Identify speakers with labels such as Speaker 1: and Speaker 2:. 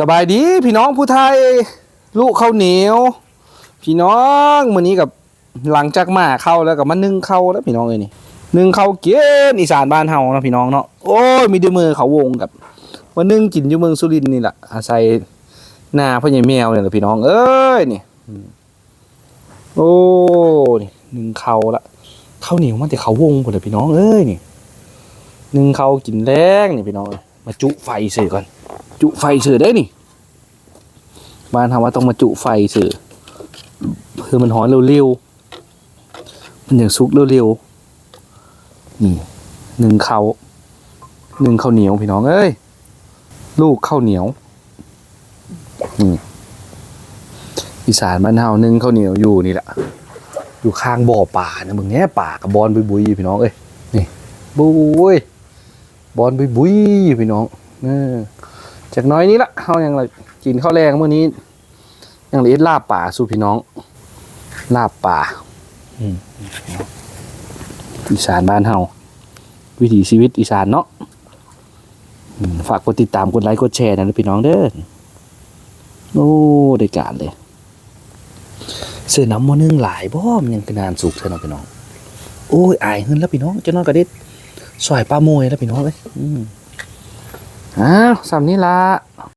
Speaker 1: สบายดีพี่น้องผู้ไทย ลูกข้าวเหนียว พี่น้องมื้อนี้กับหลังจากมาเข้าแล้วกับมานึ่งเข้าแล้วพี่น้องเอ้ยนี่นึ่งเข้าเกียนอีสานบ้านเฮานะพี่น้องเนาะโอ้ยมีด้วยมือเขาวงกับว่านึ่งกินอยู่เมืองสุรินทร์นี่แหละอาศัยหน้าพ่อใหญ่แมวเนี่ยแหละพี่น้องเอ้ยนี่โอ้นี่นึ่งเข้าละข้าวเหนียวมันแต่เขาวงหมดเลยพี่น้องเอ้ยนี่นึ่งเข้ากินแรงนี่พี่น้องมาจุไฟเสือก่อน จุไฟเสือได้นี่บ้านทำว่าต้องมาจุไฟเสือเพื่อมันหอนเร็วๆมันอย่างซุกเร็วๆนี่หนึ่งเขาหนึ่งข้าวเหนียวพี่น้องเอ้ยลูกข้าวเหนียวนี่อีสานบ้านเฮาหนึ่งข้าวเหนียวอยู่นี่แหละอยู่ข้างบ่อป่านะมึงเนี้ยป่ากับบอลบุยบุยพี่น้องเอ้ยนี่บุยบอลบุยบุยพี่น้องเออ จากน้อยนี้ละเขายังละกินข้าวแรงเมื่อนี้ยังเหลือลาบป่าสู่พี่น้อง ลาบป่าอืมอีสานบ้านเฮาวิถีชีวิตอีสานเนาะอืมฝากกดติดตามกดไลค์กดแชร์นะพี่น้องเด้อโอ้ได้การเลย เสื้อน้ำมันนึ่งหลายบ่มันยังเป็นนานสุกใช่เนาะพี่น้อง โอ้ยอายขึ้นแล้วพี่น้องเจะนอนกระเด็ดสอยปลาโมยแล้วพี่น้องเลยอืม อ้าวสำนี้ละ